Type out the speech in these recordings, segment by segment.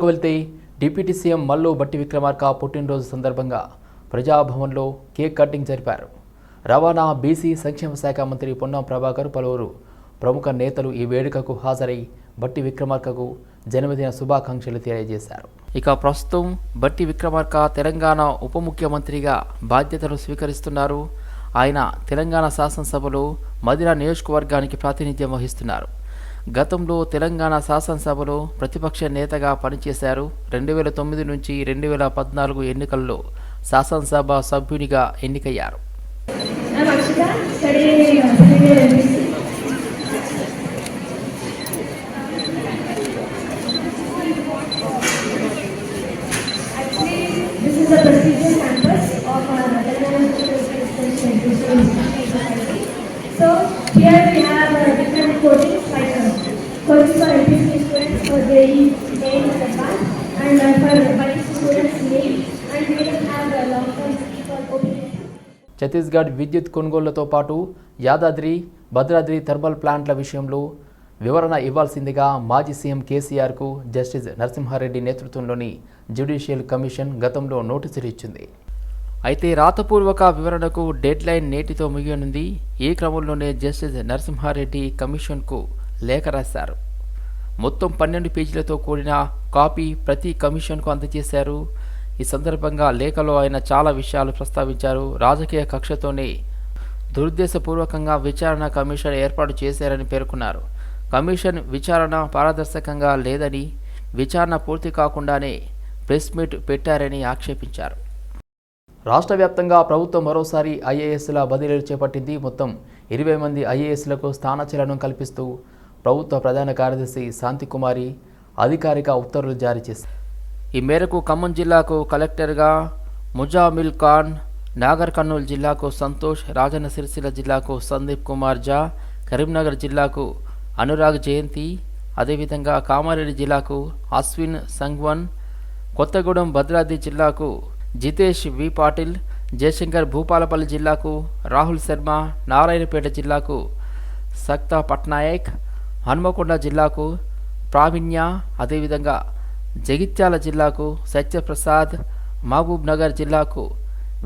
వెళ్తే deputy CM Mallu బట్టి విక్రమార్క పుట్టినరోజు సందర్భంగా ప్రజాభవన్లో కేక్ కటింగ్ జరిపారు. రవాణా బీసీ సంక్షేమ శాఖ మంత్రి పొన్నం ప్రభాకర్ పలువురు ప్రముఖ నేతలు ఈ వేడుకకు హాజరై బట్టి విక్రమార్కకు జన్మదిన శుభాకాంక్షలు తెలియజేశారు. ఇక ప్రస్తుతం బట్టి విక్రమార్క తెలంగాణ ఉప ముఖ్యమంత్రిగా బాధ్యతలు స్వీకరిస్తున్నారు. ఆయన తెలంగాణ శాసనసభలో మదిర నియోజకవర్గానికి ప్రాతినిధ్యం వహిస్తున్నారు. గతంలో తెలంగాణ శాసనసభలో ప్రతిపక్ష నేతగా పనిచేశారు రెండు వేల తొమ్మిది నుంచి రెండు వేల పద్నాలుగు ఎన్నికల్లో శాసనసభ సభ్యునిగా ఎన్నికయ్యారు. ఛత్తీస్గఢ్ విద్యుత్ కొనుగోళ్ళతో పాటు యాదాద్రి భద్రాద్రి థర్మల్ ప్లాంట్ల విషయంలో వివరణ ఇవ్వాల్సిందిగా మాజీ సీఎం కేసీఆర్కు జస్టిస్ నరసింహారెడ్డి నేతృత్వంలోని జ్యుడిషియల్ కమిషన్ గతంలో నోటీసులు ఇచ్చింది. అయితే రాతపూర్వక వివరణకు డెడ్లైన్ నేటితో ముగియనుంది. ఈ క్రమంలోనే జస్టిస్ నరసింహారెడ్డి కమిషన్కు లేఖ రాశారు. మొత్తం పన్నెండు పేజీలతో కూడిన కాపీ ప్రతి కమిషన్కు అందజేశారు. ఈ సందర్భంగా లేఖలో ఆయన చాలా విషయాలు ప్రస్తావించారు. రాజకీయ కక్షతోనే దురుద్దేశపూర్వకంగా విచారణ కమిషన్ ఏర్పాటు చేశారని పేర్కొన్నారు. కమిషన్ విచారణ పారదర్శకంగా లేదని విచారణ పూర్తి కాకుండానే ప్రెస్ మీట్ పెట్టారని ఆక్షేపించారు. రాష్ట్ర వ్యాప్తంగా ప్రభుత్వం మరోసారి ఐఏఎస్ల బదిలీలు చేపట్టింది. మొత్తం ఇరవై మంది ఐఏఎస్లకు స్థానచలనం కల్పిస్తూ ప్రభుత్వ ప్రధాన కార్యదర్శి శాంతికుమారి అధికారిక ఉత్తర్వులు జారీ చేశారు. ఈ మేరకు ఖమ్మం జిల్లాకు కలెక్టర్గా ముజామిల్ ఖాన్ నాగర్ కర్నూలు జిల్లాకు సంతోష్ రాజన్న సిరిసిల్ల జిల్లాకు సందీప్ కుమార్ జా కరీంనగర్ జిల్లాకు అనురాగ్ జయంతి అదేవిధంగా కామారెడ్డి జిల్లాకు అశ్విన్ సంగ్వన్ కొత్తగూడెం భద్రాద్రి జిల్లాకు జితేష్ వి పాటిల్ జయశంకర్ భూపాలపల్లి జిల్లాకు రాహుల్ శర్మ నారాయణపేట జిల్లాకు సక్తా పట్నాయక్ హన్మకొండ జిల్లాకు ప్రావీణ్య అదేవిధంగా జగిత్యాల జిల్లాకు సత్యప్రసాద్ మహబూబ్నగర్ జిల్లాకు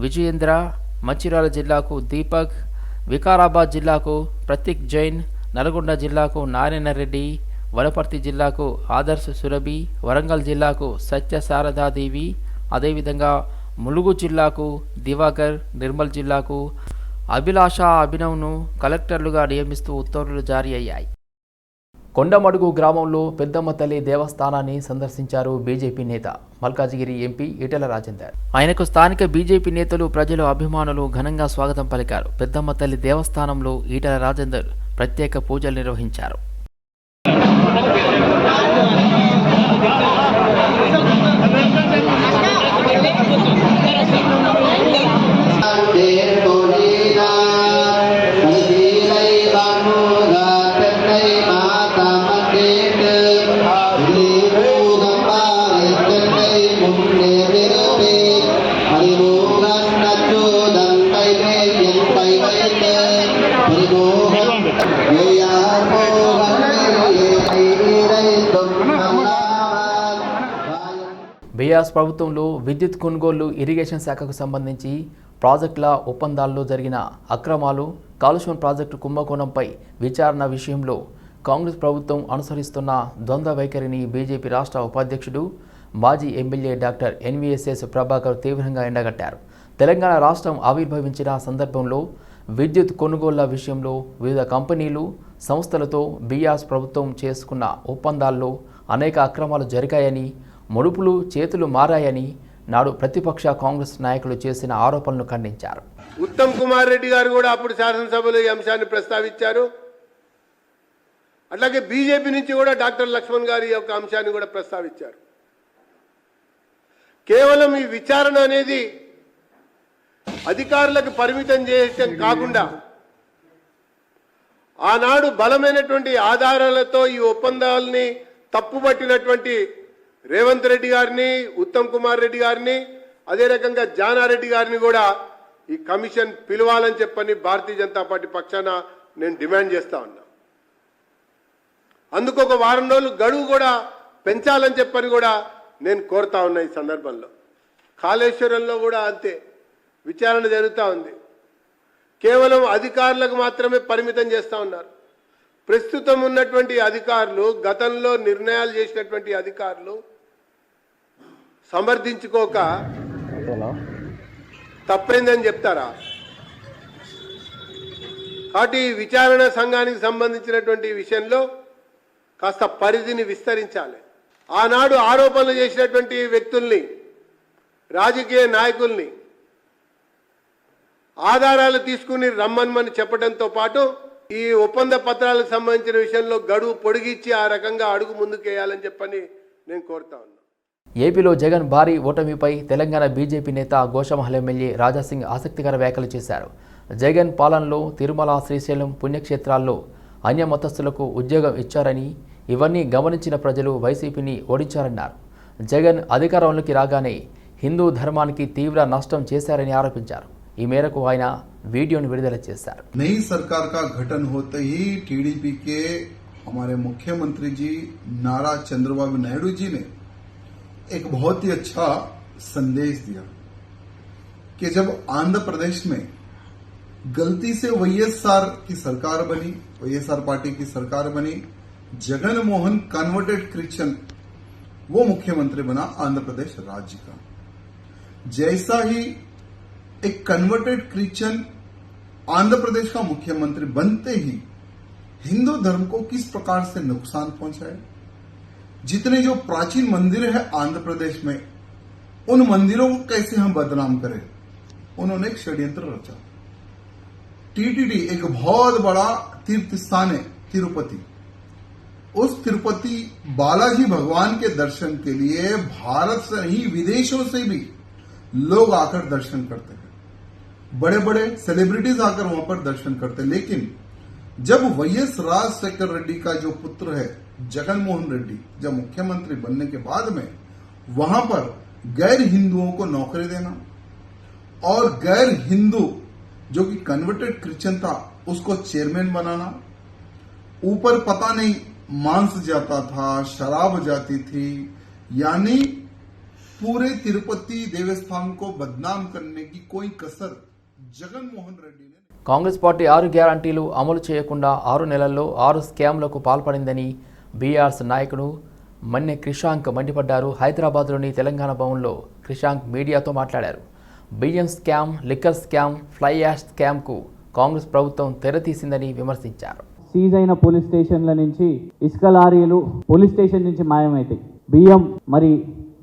విజయేంద్ర మంచిర్యాల జిల్లాకు దీపక్ వికారాబాద్ జిల్లాకు ప్రతీక్ జైన్ నల్గొండ జిల్లాకు నారాయణ రెడ్డి వనపర్తి జిల్లాకు ఆదర్శ సురభి వరంగల్ జిల్లాకు సత్య శారదాదేవి అదేవిధంగా ములుగు జిల్లాకు దివాకర్ నిర్మల్ జిల్లాకు అభిలాష అభినవ్ను కలెక్టర్లుగా నియమిస్తూ ఉత్తర్వులు జారీ అయ్యాయి. కొండమడుగు గ్రామంలో పెద్దమ్మ తల్లి దేవస్థానాన్ని సందర్శించారు బీజేపీ నేత. మల్కాజిగిరి ఎంపీ ఈటెల రాజేందర్. ఆయనకు స్థానిక బీజేపీ నేతలు ప్రజలు అభిమానులు ఘనంగా స్వాగతం పలికారు. పెద్దమ్మ తల్లి దేవస్థానంలో ఈటెల రాజేందర్ ప్రత్యేక పూజలు నిర్వహించారు. బీఆర్ఎస్ ప్రభుత్వంలో విద్యుత్ కొనుగోళ్ళు ఇరిగేషన్ శాఖకు సంబంధించి ప్రాజెక్టుల ఒప్పందాల్లో జరిగిన అక్రమాలు కాలుష్యం ప్రాజెక్టు కుంభకోణంపై విచారణ విషయంలో కాంగ్రెస్ ప్రభుత్వం అనుసరిస్తున్న ద్వంద్వ వైఖరిని బీజేపీ రాష్ట్ర ఉపాధ్యక్షుడు మాజీ ఎమ్మెల్యే డాక్టర్ ఎన్వీఎస్ఎస్ ప్రభాకర్ తీవ్రంగా ఎండగట్టారు. తెలంగాణ రాష్ట్రం ఆవిర్భవించిన సందర్భంలో విద్యుత్ కొనుగోళ్ళ విషయంలో వివిధ కంపెనీలు సంస్థలతో బీఆర్ఎస్ ప్రభుత్వం చేసుకున్న ఒప్పందాల్లో అనేక అక్రమాలు జరిగాయని ముడుపులు చేతులు మారాయని నాడు ప్రతిపక్ష కాంగ్రెస్ నాయకులు చేసిన ఆరోపణలు ఖండించారు. ఉత్తమ్ కుమార్ రెడ్డి గారు కూడా అప్పుడు శాసనసభలో ఈ అంశాన్ని ప్రస్తావించారు. అట్లాగే బీజేపీ నుంచి కూడా డాక్టర్ లక్ష్మణ్ గారి యొక్క అంశాన్ని కూడా ప్రస్తావించారు. కేవలం ఈ విచారణ అనేది అధికారులకు పరిమితం చేయటం కాకుండా ఆనాడు బలమైనటువంటి ఆధారాలతో ఈ ఒప్పందాలని తప్పుపట్టినటువంటి రేవంత్ రెడ్డి గారిని ఉత్తమ్ కుమార్ రెడ్డి గారిని అదే రకంగా జానారెడ్డి గారిని కూడా ఈ కమిషన్ పిలవాలని చెప్పని భారతీయ జనతా పార్టీ పక్షాన నేను డిమాండ్ చేస్తా ఉన్నా. అందుకు ఒక వారం రోజులు గడువు కూడా పెంచాలని చెప్పని కూడా నేను కోరుతా ఉన్నా ఈ సందర్భంలో. కాళేశ్వరంలో కూడా అంతే విచారణ జరుగుతూ ఉంది. కేవలం అధికారులకు మాత్రమే పరిమితం చేస్తూ ఉన్నారు. ప్రస్తుతం ఉన్నటువంటి అధికారులు గతంలో నిర్ణయాలు చేసినటువంటి అధికారులు సమర్థించుకోక తప్పైందని చెప్తారా? కాబట్టి విచారణ సంఘానికి సంబంధించినటువంటి విషయంలో కాస్త పరిధిని విస్తరించాలి. ఆనాడు ఆరోపణలు చేసినటువంటి వ్యక్తుల్ని రాజకీయ నాయకుల్ని ఆధారాలు తీసుకుని రమ్మనమని చెప్పడంతో పాటు ఈ ఒప్పంద పత్రాలకు సంబంధించిన విషయంలో గడువు పొడిగిచ్చి ఆ రకంగా అడుగు ముందుకేయాలని చెప్పని నేను కోరుతా ఏపీలో జగన్ భారీ ఓటమిపై తెలంగాణ బీజేపీ నేత గోషమహల్ ఎమ్మెల్యే రాజాసింగ్ ఆసక్తికర వ్యాఖ్యలు చేశారు జగన్ పాలనలో తిరుమల శ్రీశైలం పుణ్యక్షేత్రాల్లో అన్య మతస్థులకు ఉద్యోగం ఇచ్చారని ఇవన్నీ గమనించిన ప్రజలు వైసీపీని ఓడించారన్నారు జగన్ అధికారంలోకి రాగానే హిందూ ధర్మానికి తీవ్ర నష్టం చేశారని ఆరోపించారు ఈ మేరకు ఆయన వీడియోను విడుదల చేశారు नई सरकार का गठन होते ही टीडीपी के हमारे मुख्यमंत्री जी नारा चंद्रबाबू नायडू जी ने एक बहुत ही अच्छा संदेश दिया कि जब आंध्र प्रदेश में गलती से वाईएसआर की सरकार बनी, वाईएसआर पार्टी की सरकार बनी, जगन मोहन कन्वर्टेड क्रिश्चियन वो मुख्यमंत्री बना आंध्र प्रदेश राज्य का। जैसा ही एक कन्वर्टेड क्रिश्चियन आंध्र प्रदेश का मुख्यमंत्री बनते ही, हिंदू धर्म को किस प्रकार से नुकसान पहुँचा है जितने जो प्राचीन मंदिर है आंध्र प्रदेश में, उन मंदिरों को कैसे हम बदनाम करें? उन्होंने एक षड्यंत्र रचा। टीटीडी, एक बहुत बड़ा तीर्थ स्थान है, तिरुपति। उस तिरुपति बालाजी भगवान के दर्शन के लिए भारत से नहीं, विदेशों से भी लोग आकर दर्शन करते हैं। बड़े बड़े सेलिब्रिटीज आकर वहाँ पर दर्शन करते हैं। लेकिन जब वाईएस राजशेखर रेड्डी का जो पुत्र है जगन मोहन रेड्डी जब मुख्यमंत्री बनने के बाद में वहां पर गैर हिंदुओं को नौकरी देना और गैर हिंदू जो कि कन्वर्टेड क्रिश्चियन था उसको चेयरमैन बनाना ऊपर पता नहीं मांस जाता था शराब जाती थी यानी पूरे तिरुपति देवस्थान को बदनाम करने की कोई कसर जगन मोहन रेड्डी ने కాంగ్రెస్ పార్టీ ఆరు గ్యారంటీలు అమలు చేయకుండా ఆరు నెలల్లో ఆరు స్కామ్లకు పాల్పడిందని బీఆర్ఎస్ నాయకుడు మన్నె క్రిషాంక్ మండిపడ్డారు హైదరాబాద్లోని తెలంగాణ భవన్లో. క్రిషాంక్ మీడియాతో మాట్లాడారు. బియ్యం scam liquor scam fly ash స్కామ్కు Congress ప్రభుత్వం తెరతీసిందని విమర్శించారు. సీజ్ అయిన పోలీస్ స్టేషన్ల నుంచి ఇసుక లారీలు పోలీస్ స్టేషన్ నుంచి మాయమవుతాయి బియ్యం మరి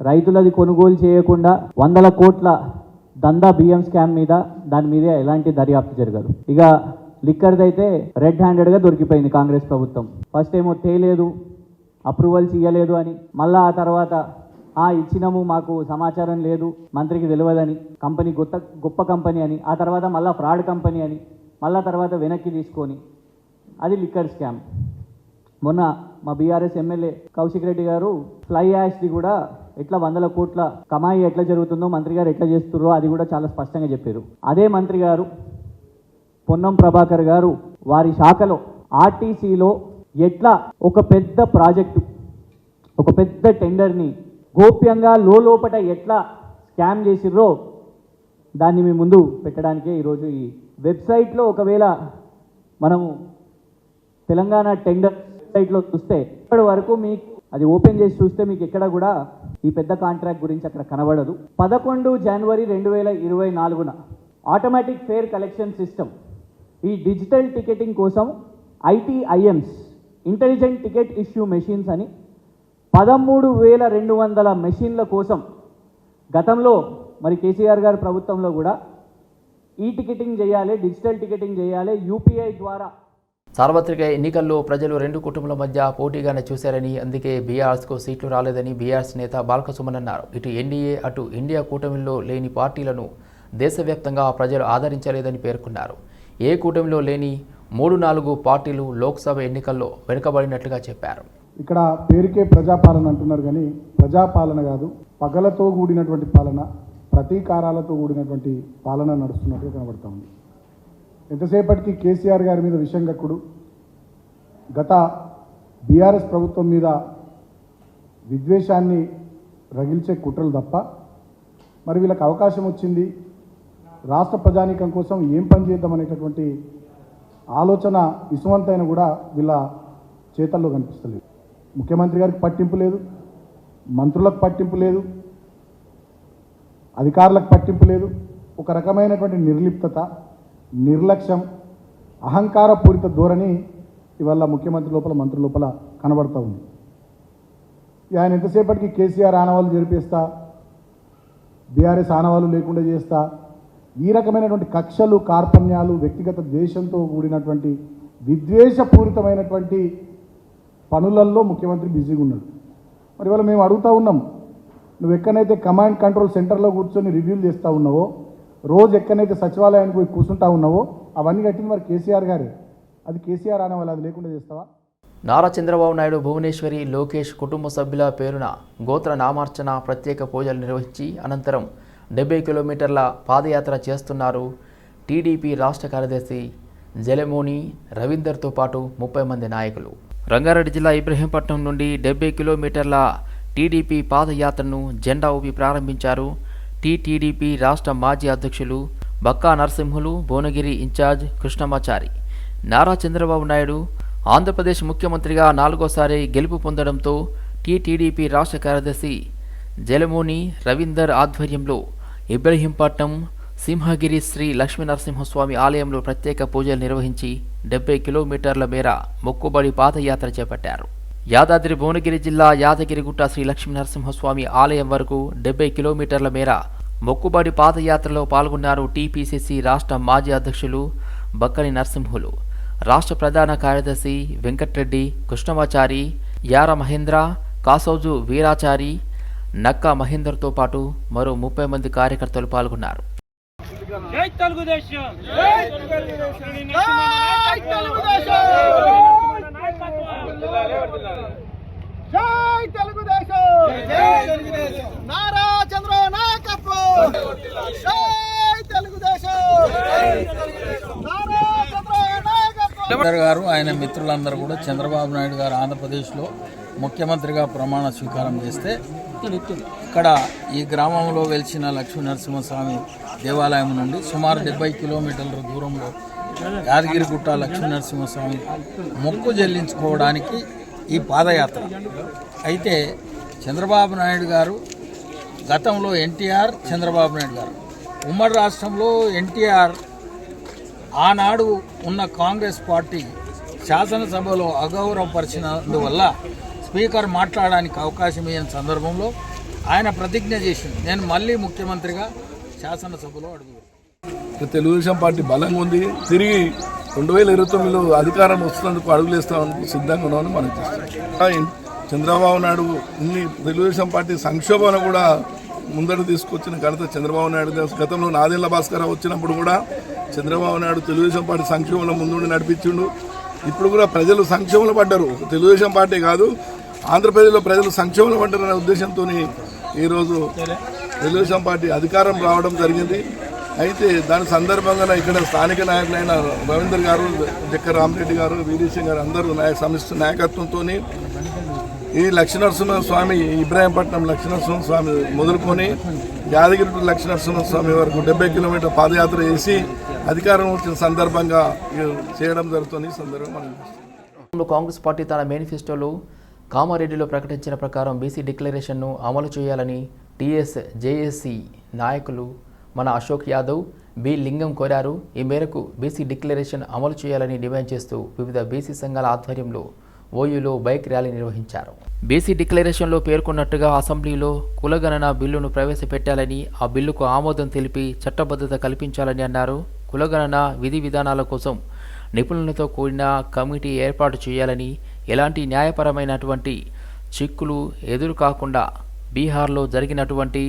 రైతులది కొనుగోలు చేయకుండా వందల కోట్ల దందా బియ్యం స్కామ్ మీద దాని మీద ఎలాంటి దర్యాప్తు జరగదు. ఇక లిక్కర్దైతే అయితే రెడ్ హ్యాండెడ్గా దొరికిపోయింది కాంగ్రెస్ ప్రభుత్వం. ఫస్ట్ ఏమో తేలేదు అప్రూవల్స్ ఇవ్వలేదు అని మళ్ళా ఆ తర్వాత ఆ ఇచ్చినము మాకు సమాచారం లేదు మంత్రికి తెలియదని కంపెనీ గొప్ప గొప్ప కంపెనీ అని ఆ తర్వాత మళ్ళా ఫ్రాడ్ కంపెనీ అని మళ్ళా తర్వాత వెనక్కి తీసుకొని అది లిక్కర్ స్కామ్ మొన్న మా బీఆర్ఎస్ ఎమ్మెల్యే కౌశిక్ రెడ్డి గారు ఫ్లై యాష్ది కూడా ఎట్లా వందల కోట్ల కమాయి ఎట్లా జరుగుతుందో మంత్రి గారు ఎట్లా చేస్తున్నారో అది కూడా చాలా స్పష్టంగా చెప్పారు. అదే మంత్రి గారు పొన్నం ప్రభాకర్ గారు వారి శాఖలో ఆర్టీసీలో ఎట్లా ఒక పెద్ద ప్రాజెక్టు ఒక పెద్ద టెండర్ని గోప్యంగా లోపట ఎట్లా స్కామ్ చేసిర్రో దాన్ని మీ ముందు పెట్టడానికే ఈరోజు ఈ వెబ్సైట్లో ఒకవేళ మనము తెలంగాణ టెండర్ వెబ్సైట్లో చూస్తే ఇప్పటి వరకు మీకు అది ఓపెన్ చేసి చూస్తే మీకు ఎక్కడ కూడా ఈ పెద్ద కాంట్రాక్ట్ గురించి అక్కడ కనబడదు. పదకొండు జనవరి రెండు వేల ఇరవై నాలుగున ఆటోమేటిక్ ఫేర్ కలెక్షన్ సిస్టమ్ ఈ డిజిటల్ టికెటింగ్ కోసం ITIMS intelligent ticket issue machines అని పదమూడు వేల రెండు వందల మెషిన్ల కోసం గతంలో మరి కేసీఆర్ గారి ప్రభుత్వంలో కూడా ఈ టికెటింగ్ చేయాలి డిజిటల్ టికెటింగ్ చేయాలి యూపీఐ ద్వారా. సార్వత్రిక ఎన్నికల్లో ప్రజలు రెండు కుటుంబాల మధ్య పోటీగానే చూశారని అందుకే బీఆర్ఎస్కు సీట్లు రాలేదని బీఆర్ఎస్ నేత బాలకసుమన్ అన్నారు. ఇటు ఎన్డీఏ అటు ఇండియా కూటమిలో లేని పార్టీలను దేశవ్యాప్తంగా ప్రజలు ఆదరించలేదని పేర్కొన్నారు. ఏ కూటమిలో లేని మూడు నాలుగు పార్టీలు లోక్సభ ఎన్నికల్లో వెనుకబడినట్లుగా చెప్పారు. ఇక్కడ పేరుకే ప్రజాపాలన అంటున్నారు కానీ ప్రజాపాలన కాదు పగలతో కూడినటువంటి పాలన ప్రతీకారాలతో కూడినటువంటి పాలన నడుస్తున్నట్టుగా కనబడుతూ ఉంది. ఎంతసేపటికి కేసీఆర్ గారి మీద విషంగక్కుడు గత బీఆర్ఎస్ ప్రభుత్వం మీద విద్వేషాన్ని రగిల్చే కుట్రలు తప్ప మరి వీళ్ళకి అవకాశం వచ్చింది రాష్ట్ర ప్రజానీకం కోసం ఏం పని చేద్దాం అనేటటువంటి ఆలోచన ఇసువంతైన కూడా వీళ్ళ చేతల్లో కనిపిస్తలేదు. ముఖ్యమంత్రి గారికి పట్టింపు లేదు మంత్రులకు పట్టింపు లేదు అధికారులకు పట్టింపు లేదు. ఒక రకమైనటువంటి నిర్లిప్తత నిర్లక్ష్యం అహంకారపూరిత ధోరణి ఇవాళ ముఖ్యమంత్రి లోపల మంత్రి లోపల కనబడుతూ ఉంది. ఆయన ఎంతసేపటికి కేసీఆర్ ఆనవాళ్ళు జరిపేస్తా బీఆర్ఎస్ ఆనవాళ్ళు లేకుండా చేస్తా ఈ రకమైనటువంటి కక్షలు కార్పణ్యాలు వ్యక్తిగత ద్వేషంతో కూడినటువంటి విద్వేషపూరితమైనటువంటి పనులల్లో ముఖ్యమంత్రి బిజీగా ఉన్నాడు. మరి ఇవాళ మేము అడుగుతూ ఉన్నాం నువ్వు ఎక్కడైతే కమాండ్ కంట్రోల్ సెంటర్లో కూర్చొని రివ్యూలు చేస్తూ ఉన్నావో రోజు ఎక్కడైతే సచివాలయానికి పోయి కూర్చుంటా ఉన్నావో అవన్నీ కట్టింది మరి కేసీఆర్ గారే. అది కేసీఆర్ అనే వాళ్ళు అది లేకుండా చేస్తావా? నారా చంద్రబాబు నాయుడు భువనేశ్వరి లోకేష్ కుటుంబ సభ్యుల పేరున గోత్ర నామార్చన ప్రత్యేక పూజలు నిర్వహించి అనంతరం డెబ్బై కిలోమీటర్ల పాదయాత్ర చేస్తున్నారు టీడీపీ రాష్ట్ర కార్యదర్శి జలమోని రవీందర్తో పాటు ముప్పై మంది నాయకులు. రంగారెడ్డి జిల్లా ఇబ్రహీంపట్నం నుండి డెబ్బై కిలోమీటర్ల టీడీపీ పాదయాత్రను జెండా ఊపి ప్రారంభించారు టీటీడీపీ రాష్ట్ర మాజీ అధ్యక్షులు బక్కా నరసింహులు భువనగిరి ఇన్ఛార్జ్ కృష్ణమాచారి నారా చంద్రబాబు నాయుడు ఆంధ్రప్రదేశ్ ముఖ్యమంత్రిగా నాలుగోసారి గెలుపు పొందడంతో టీటీడీపీ రాష్ట్ర కార్యదర్శి జలమోని రవీందర్ ఆధ్వర్యంలో ఇబ్రహీంపట్నం సింహగిరి శ్రీ లక్ష్మీనరసింహస్వామి ఆలయంలో ప్రత్యేక పూజలు నిర్వహించి డెబ్బై కిలోమీటర్ల మేర మొక్కుబడి పాదయాత్ర చేపట్టారు. యాదాద్రి భువనగిరి జిల్లా యాదగిరిగుట్ట శ్రీ లక్ష్మీనరసింహస్వామి ఆలయం వరకు డెబ్బై కిలోమీటర్ల మేర మొక్కుబడి పాదయాత్రలో పాల్గొన్నారు టీపీసీసీ రాష్ట్ర మాజీ అధ్యక్షులు బక్కని నరసింహులు. రాష్ట్ర ప్రధాన కార్యదర్శి వెంకట్రెడ్డి కృష్ణమాచారి యార మహేంద్ర కాసోజు వీరాచారి నక్కా మహేందర్తో పాటు మరో ముప్పై మంది కార్యకర్తలు పాల్గొన్నారు. నారా నాయకత్వం! నారా గారు ఆయన మిత్రులందరూ కూడా చంద్రబాబు నాయుడు గారు ఆంధ్రప్రదేశ్లో ముఖ్యమంత్రిగా ప్రమాణ స్వీకారం చేస్తే ఇక్కడ ఈ గ్రామంలో వెలిసిన లక్ష్మీ నరసింహస్వామి దేవాలయం నుండి సుమారు డెబ్బై కిలోమీటర్ల దూరంలో యాదగిరిగుట్ట లక్ష్మీ నరసింహస్వామి మొక్కు చెల్లించుకోవడానికి ఈ పాదయాత్ర. అయితే చంద్రబాబు నాయుడు గారు గతంలో ఎన్టీఆర్ చంద్రబాబు నాయుడు గారు ఉమ్మడి రాష్ట్రంలో ఎన్టీఆర్ ఆనాడు ఉన్న కాంగ్రెస్ పార్టీ శాసనసభలో అగౌరవపరిచినందువల్ల స్పీకర్ మాట్లాడడానికి అవకాశం ఇయ్యని సందర్భంలో ఆయన ప్రతిజ్ఞ చేసింది. నేను మళ్ళీ ముఖ్యమంత్రిగా శాసనసభలో అడుగు తెలుగుదేశం పార్టీ బలంగా ఉంది. తిరిగి రెండు వేల ఇరవై తొమ్మిదిలో అధికారం వస్తున్నందుకు అడుగులేస్తామని సిద్ధంగా ఉన్నామని మనం చూస్తాం చంద్రబాబు నాయుడు ఇన్ని తెలుగుదేశం పార్టీ సంక్షోభాన్ని కూడా ముందట తీసుకొచ్చిన ఘనత చంద్రబాబు నాయుడు గతంలో నాదేళ్ళ భాస్కర్ వచ్చినప్పుడు కూడా చంద్రబాబు నాయుడు తెలుగుదేశం పార్టీ సంక్షోభంలో ముందుండి నడిపించిండు. ఇప్పుడు కూడా ప్రజలు సంక్షోభంలో పడ్డారు. తెలుగుదేశం పార్టీ కాదు ఆంధ్రప్రదేశ్లో ప్రజలు సంక్షోభంలో ఉంటారనే ఉద్దేశంతో ఈరోజు తెలుగుదేశం పార్టీ అధికారం రావడం జరిగింది. అయితే దాని సందర్భంగా ఇక్కడ స్థానిక నాయకులైన రవీందర్ గారు జక్క రామరెడ్డి గారు వీరేశం గారు అందరూ నాయక సమిష్టి నాయకత్వంతో ఈ లక్ష్మీనరసింహ స్వామి ఇబ్రాహీంపట్నం లక్ష్మీనరసింహ స్వామి మొదలుకొని యాదగిరి లక్ష్మీనరసింహ స్వామి వరకు డెబ్బై కిలోమీటర్ పాదయాత్ర చేసి అధికారం వచ్చిన సందర్భంగా చేయడం జరుగుతుంది సందర్భం సందర్భంగా మనం కాంగ్రెస్ పార్టీ తన మేనిఫెస్టోలో కామారెడ్డిలో ప్రకటించిన ప్రకారం బీసీ డిక్లరేషన్ను అమలు చేయాలని టీఎస్ జేఏసీ నాయకులు మన అశోక్ యాదవ్ బి లింగం కోరారు. ఈ మేరకు బీసీ డిక్లరేషన్ అమలు చేయాలని డిమాండ్ చేస్తూ వివిధ బీసీ సంఘాల ఆధ్వర్యంలో ఓయూలో బైక్ ర్యాలీ నిర్వహించారు. బీసీ డిక్లరేషన్లో పేర్కొన్నట్టుగా అసెంబ్లీలో కులగణన బిల్లును ప్రవేశపెట్టాలని ఆ బిల్లుకు ఆమోదం తెలిపి చట్టబద్ధత కల్పించాలని అన్నారు. కులగణన విధి విధానాల కోసం నిపుణులతో కూడిన కమిటీ ఏర్పాటు చేయాలని ఎలాంటి న్యాయపరమైనటువంటి చిక్కులు ఎదురు కాకుండా బీహార్లో జరిగినటువంటి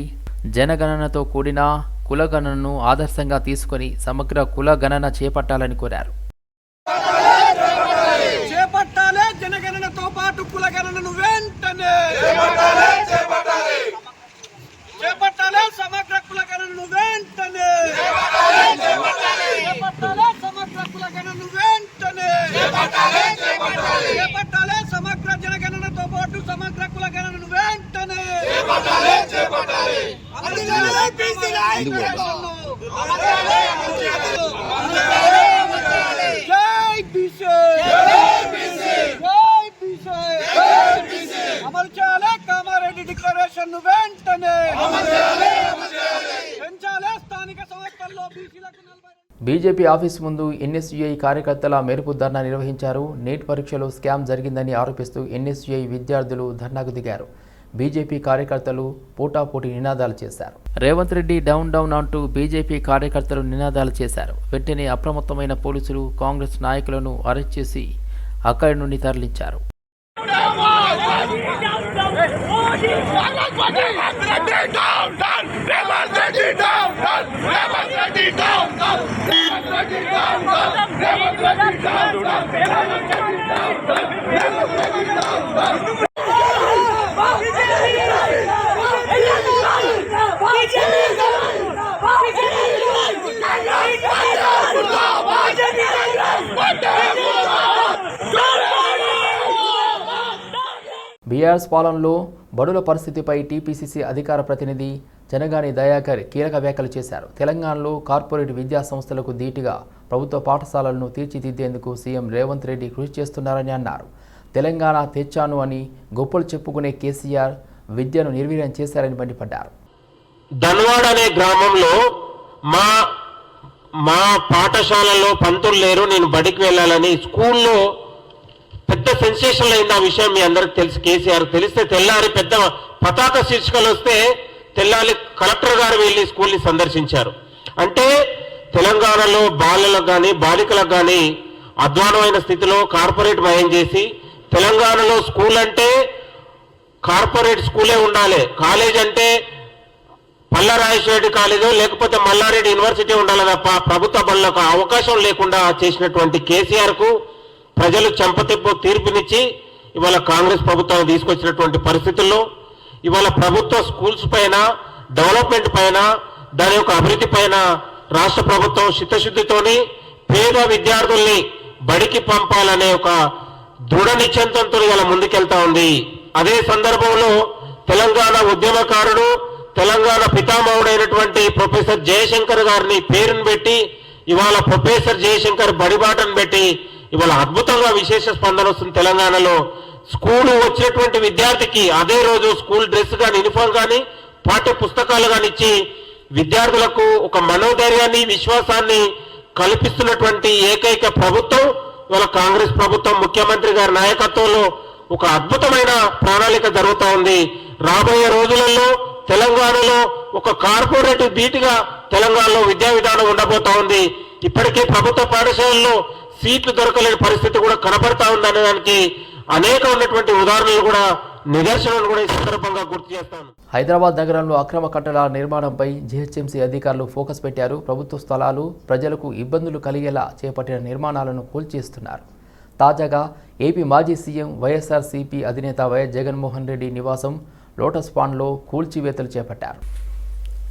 జనగణనతో కూడిన కులగణనను ఆదర్శంగా తీసుకొని సమగ్ర కులగణన చేపట్టాలని కోరారు. చేపట్టాలే జనగణనతో పాటు కులగణనను వెంటనే! చేపట్టాలే సమగ్ర కులగణనను వెంటనే! చేపట్టాలే సమగ్ర కులగణనను వెంటనే చేపట్టాలే. సమగ్ర జనగణనతో పాటు సమగ్ర కులగణనను వెంటనే బీసీల ఐక్యతను అమలు చేయాలి, అమలు చేయాలి. అమలు చేయాలి, అమలు చేయాలి. జై బీసీ అమలు చేయాలి కామారెడ్డి డిక్లరేషన్ వెంటనే పెంచాలి. స్థానిక సంస్థల్లో బీసీలకు బీజేపీ ఆఫీస్ ముందు ఎన్ఎస్యుఐ కార్యకర్తల మెరుపు ధర్నా నిర్వహించారు. నీట్ పరీక్షలో స్కామ్ జరిగిందని ఆరోపిస్తూ ఎన్ఎస్యుఐ విద్యార్థులు ధర్నాకు దిగారు. బీజేపీ కార్యకర్తలు పోటాపోటీ నినాదాలు చేశారు. రేవంత్ రెడ్డి డౌన్ డౌన్ అంటూ బీజేపీ కార్యకర్తలు నినాదాలు చేశారు. వెంటనే అప్రమత్తమైన పోలీసులు కాంగ్రెస్ నాయకులను అరెస్ట్ చేసి అక్కడి నుండి తరలించారు. బీఆర్ఎస్ పాలనలో బడుల పరిస్థితిపై టీపీసీసీ అధికార ప్రతినిధి జనగాని దయాకర్ కీలక వ్యాఖ్యలు చేశారు. తెలంగాణలో కార్పొరేట్ విద్యా సంస్థలకు ధీటుగా ప్రభుత్వ పాఠశాలలను తీర్చిదిద్దేందుకు సీఎం రేవంత్ రెడ్డి కృషి చేస్తున్నారని అన్నారు. తెలంగాణ తెచ్చాను అని గొప్పలు చెప్పుకునే కేసీఆర్ విద్యను నిర్వీర్యం చేశారని మండిపడ్డారు. ధన్వాడ అనే గ్రామంలో మా మా పాఠశాలలో పంతులు లేరు నేను బడికి వెళ్ళాలని స్కూల్లో పెద్ద సెన్సేషన్ అయింది ఆ విషయం మీ అందరికి తెలుసు కేసీఆర్ తెలిస్తే తెల్లారి పెద్ద పతాక శీర్షికలు వస్తే తెల్లారి కలెక్టర్ గారు వెళ్ళి స్కూల్ని సందర్శించారు. అంటే తెలంగాణలో బాలలకు కానీ బాలికలకు కానీ అధ్వానమైన స్థితిలో కార్పొరేట్ భయం చేసి తెలంగాణలో స్కూల్ అంటే కార్పొరేట్ స్కూలే ఉండాలి. కాలేజ్ అంటే పల్లరాజేశ్వరరెడ్డి కాలేజో లేకపోతే మల్లారెడ్డి యూనివర్సిటీ ఉండాలి తప్ప ప్రభుత్వ బళ్ళకు అవకాశం లేకుండా చేసినటువంటి కేసీఆర్కు ప్రజలు చెంపతిప్పు తీర్పునిచ్చి ఇవాళ కాంగ్రెస్ ప్రభుత్వాన్ని తీసుకొచ్చినటువంటి పరిస్థితుల్లో ఇవాళ ప్రభుత్వ స్కూల్స్ పైన డెవలప్మెంట్ పైన దాని యొక్క అభివృద్ధి పైన రాష్ట్ర ప్రభుత్వం చిత్తశుద్ధితోని పేద విద్యార్థుల్ని బడికి పంపాలనే ఒక దృఢ నిశ్చయంతో ఇలా ముందుకెళ్తా ఉంది. అదే సందర్భంలో తెలంగాణ ఉద్యమకారుడు తెలంగాణ పితామహుడైనటువంటి ప్రొఫెసర్ జయశంకర్ గారిని పేరును పెట్టి ఇవాళ ప్రొఫెసర్ జయశంకర్ బడిబాటను పెట్టి ఇవాళ అద్భుతంగా విశేష స్పందన వస్తుంది తెలంగాణలో. స్కూల్ వచ్చినటువంటి విద్యార్థికి అదే రోజు స్కూల్ డ్రెస్ కానీ యూనిఫామ్ కానీ పాఠ్య పుస్తకాలు కానీ ఇచ్చి విద్యార్థులకు ఒక మనోధైర్యాన్ని విశ్వాసాన్ని కల్పిస్తున్నటువంటి ఏకైక ప్రభుత్వం ఇవాళ కాంగ్రెస్ ప్రభుత్వం ముఖ్యమంత్రి గారి నాయకత్వంలో ఒక అద్భుతమైన ప్రణాళిక జరుగుతూ ఉంది. రాబోయే రోజులలో తెలంగాణలో ఒక కార్పొరేట్ ధీటుగా తెలంగాణలో విద్యా విధానం ఉండబోతా ఉంది. ఇప్పటికే ప్రభుత్వ పాఠశాలల్లో సీట్లు దొరకలేని పరిస్థితి కూడా కనబడతా ఉందనే దానికి అనేక ఉన్నటువంటి ఉదాహరణలు కూడా నిదర్శనాలు కూడా ఈ సందర్భంగా గుర్తు చేస్తాను. హైదరాబాద్ నగరంలో అక్రమ కట్టడాల నిర్మాణంపై జీహెచ్ఎంసీ అధికారులు ఫోకస్ పెట్టారు. ప్రభుత్వ స్థలాలు ప్రజలకు ఇబ్బందులు కలిగేలా చేపట్టిన నిర్మాణాలను కూల్చేస్తున్నారు. తాజాగా ఏపీ మాజీ సీఎం వైఎస్ఆర్సీపీ అధినేత వైఎస్ జగన్మోహన్ రెడ్డి నివాసం లోటస్ పాండ్లో కూల్చివేతలు చేపట్టారు.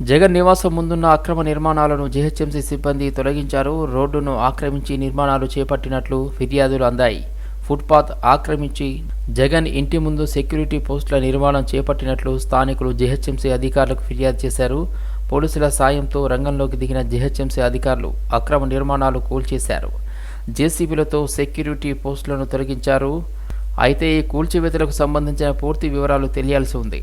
జగన్ నివాసం ముందున్న అక్రమ నిర్మాణాలను జీహెచ్ఎంసీ సిబ్బంది తొలగించారు. రోడ్డును ఆక్రమించి నిర్మాణాలు చేపట్టినట్లు ఫిర్యాదులు అందాయి. ఫుట్పాత్ ఆక్రమించి జగన్ ఇంటి ముందు సెక్యూరిటీ పోస్టుల నిర్మాణం చేపట్టినట్లు స్థానికులు జీహెచ్ఎంసీ అధికారులకు ఫిర్యాదు చేశారు. పోలీసుల సాయంతో రంగంలోకి దిగిన జీహెచ్ఎంసీ అధికారులు అక్రమ నిర్మాణాలు కూల్చేశారు. జేసీబీలతో సెక్యూరిటీ పోస్టులను తొలగించారు. అయితే ఈ కూల్చివేతలకు సంబంధించిన పూర్తి వివరాలు తెలియాల్సి ఉంది.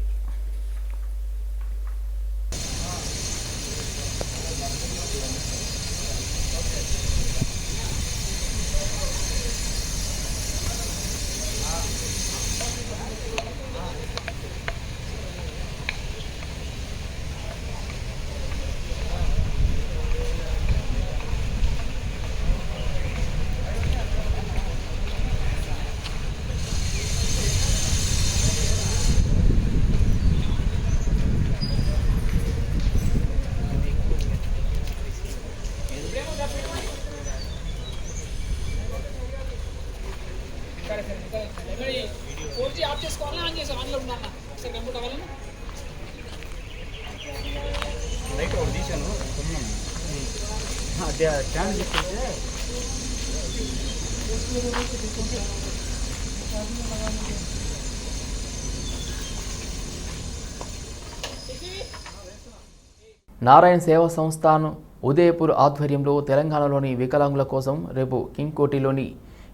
నారాయణ సేవా సంస్థను ఉదయపూర్ ఆధ్వర్యంలో తెలంగాణలోని వికలాంగుల కోసం రేపు కింగ్కోటిలోని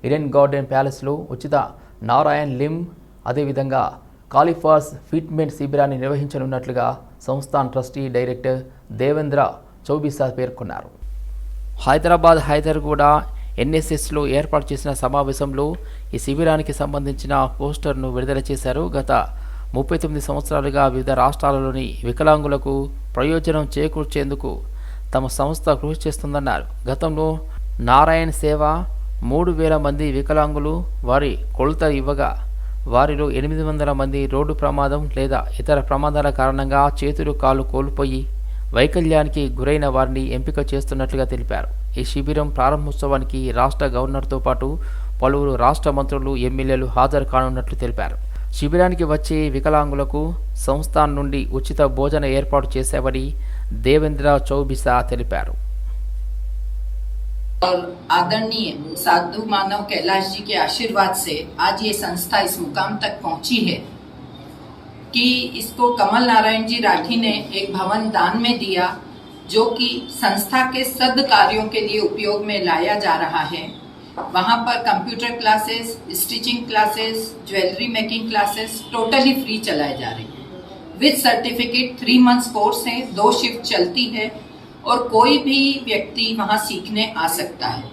ఇరెన్ గార్డెన్ ప్యాలెస్లో ఉచిత నారాయణ్ లిమ్ అదేవిధంగా కాలిఫాస్ ఫిట్మెంట్ శిబిరాన్ని నిర్వహించనున్నట్లుగా సంస్థాన్ ట్రస్టీ డైరెక్టర్ దేవేంద్ర చౌబిసా పేర్కొన్నారు. హైదరాబాద్ హైదర్గూడ ఎన్ఎస్ఎస్లో ఏర్పాటు చేసిన సమావేశంలో ఈ శిబిరానికి సంబంధించిన పోస్టర్ను విడుదల చేశారు. గత ముప్పై తొమ్మిది సంవత్సరాలుగా వివిధ రాష్ట్రాలలోని వికలాంగులకు ప్రయోజనం చేకూర్చేందుకు తమ సంస్థ కృషి చేస్తుందన్నారు. గతంలో నారాయణ సేవ మూడు వేల మంది వికలాంగులు వారి కొలత ఇవ్వగా వారిలో ఎనిమిది వందల మంది రోడ్డు ప్రమాదం లేదా ఇతర ప్రమాదాల కారణంగా చేతులు కాళ్ళు కోల్పోయి వైకల్యానికి గురైన వారిని ఎంపిక చేస్తున్నట్లుగా తెలిపారు. ఈ శిబిరం ప్రారంభోత్సవానికి రాష్ట్ర గవర్నర్తో పాటు పలువురు రాష్ట్ర మంత్రులు ఎమ్మెల్యేలు హాజరు కానున్నట్లు తెలిపారు. శిబిరానికి వచ్చే వికలాంగులకు సంస్థాన్ నుండి ఉచిత భోజన ఏర్పాటు చేశామని దేవేంద్ర చౌబిసా తెలిపారు. और आदरणीय साधु मानव कैलाश जी के आशीर्वाद से आज ये संस्था इस मुकाम तक पहुँची है कि इसको कमल नारायण जी राठी ने एक भवन दान में दिया, जो कि संस्था के सद कार्यों के लिए उपयोग में लाया जा रहा है। वहाँ पर computer classes, stitching classes, jewellery making classes totally free चलाए जा रहे हैं। With certificate three months course है, दो शिफ्ट चलती है और कोई भी व्यक्ति वहाँ सीखने आ सकता है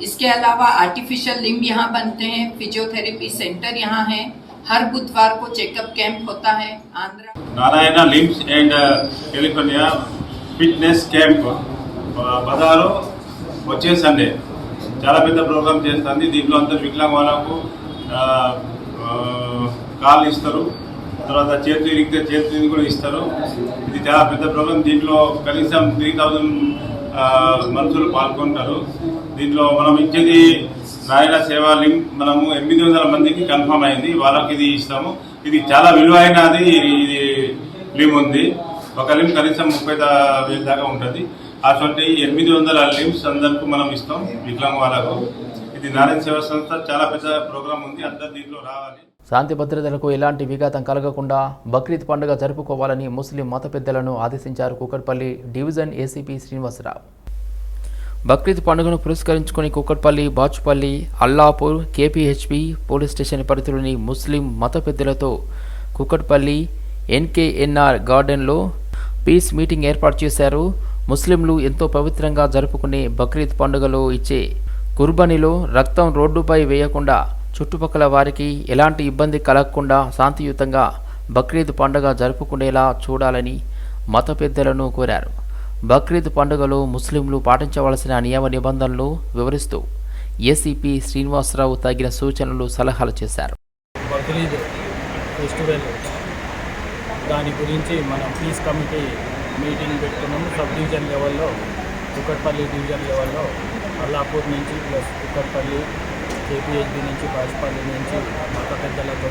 इसके अलावा आर्टिफिशियल लिम्ब यहाँ बनते हैं फिजियोथेरेपी सेंटर यहाँ है हर बुधवार को चेकअप कैंप होता है Andhra Narayana limbs and California fitness camp బజారు వచ్చే సండే చాలా పెద్ద ప్రోగ్రామ్ చేస్తుంది దీంట్లో అంతా వికలాంగ వాళ్ళకు ఆ, ఆ, కాళ్ళు ఇస్తారు తర్వాత చేతి ఇరిగితే చేతులు కూడా ఇస్తారు. ఇది చాలా పెద్ద ప్రోగ్రామ్ దీంట్లో కనీసం త్రీ థౌజండ్ మనుషులు పాల్గొంటారు. దీంట్లో మనం ఇచ్చేది నాయన సేవా లింక్ మనము ఎనిమిది వందల మందికి కన్ఫర్మ్ అయింది. వాళ్ళకి ఇది ఇస్తాము. ఇది చాలా విలువైనది. ఇది లిమ్ ఉంది. ఒక లిమ్ కనీసం ముప్పై వేల దాకా ఉంటుంది. అటువంటి ఎనిమిది వందల లిమ్స్ అందరికీ మనం ఇస్తాం. వికలాంగ వాళ్ళకు ఇది నారాయణ సేవా సంస్థ. చాలా పెద్ద ప్రోగ్రామ్ ఉంది. అందరు దీంట్లో రావాలి. శాంతి భద్రతలకు ఎలాంటి విఘాతం కలగకుండా బక్రీద్ పండుగ జరుపుకోవాలని ముస్లిం మత పెద్దలను ఆదేశించారు కూకట్పల్లి డివిజన్ ఏసీపీ శ్రీనివాసరావు. బక్రీద్ పండుగను పురస్కరించుకుని Kukatpally Bachupally Allapur KPHB police station పరిధిలోని ముస్లిం మత పెద్దలతో కూకట్పల్లి ఎన్కేఎన్ఆర్ గార్డెన్లో పీస్ మీటింగ్ ఏర్పాటు చేశారు. ముస్లింలు ఎంతో పవిత్రంగా జరుపుకునే బక్రీద్ పండుగలో ఇచ్చే కుర్బనీలో రక్తం రోడ్డుపై వేయకుండా చుట్టుపక్కల వారికి ఎలాంటి ఇబ్బంది కలగకుండా శాంతియుతంగా బక్రీద్ పండుగ జరుపుకునేలా చూడాలని మత పెద్దలను కోరారు. బక్రీద్ పండుగలో ముస్లింలు పాటించవలసిన నియమ నిబంధనలు వివరిస్తూ ఏసీపీ శ్రీనివాసరావు తగిన సూచనలు సలహాలు చేశారు. బక్రీద్ ఫెస్టివల్ దాని గురించి మనం పీస్ కమిటీ మీటింగ్ పెట్టుకున్నాము సబ్ డివిజన్ లెవెల్లో కుక్కట్పల్లి డివిజన్ లెవెల్లో అల్లాపూర్ నుంచి ప్లస్ కుక్కట్పల్లి కేపీహెచ్బి నుంచి బాజ్పల్లి నుంచి మత పెద్దలతో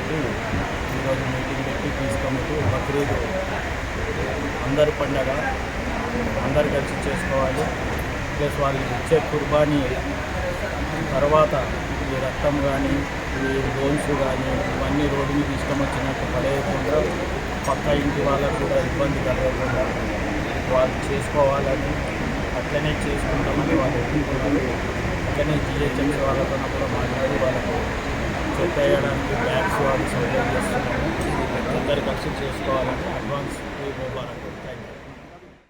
ఈరోజు మీటింగ్ పెట్టి పీస్ బక్రీద్ అందరి పండగ అందరు కలిసి చేసుకోవాలి. ప్లస్ వాళ్ళు ఇచ్చే కుర్బానీ తర్వాత ఈ రక్తం కానీ ఈ బోన్స్ కానీ ఇవన్నీ రోడ్డు మీద తీసుకొచ్చినట్టు పడేయకుండా పక్క ఇంటి వాళ్ళకు కూడా ఇబ్బంది కలగకుండా వాళ్ళు చేసుకోవాలని అట్లనే చేసుకుంటామని వాళ్ళు ఒప్పుకున్నారు పక్కనే జిహెచ్ఎంసీ వాళ్ళతో కూడా మాట్లాడి వాళ్ళకు సెట్ వేయడానికి బ్యాగ్స్ వాళ్ళు సౌకర్యం చేస్తున్నాము అందరు కలిసి చేసుకోవాలని అడ్వాన్స్ ముబారక్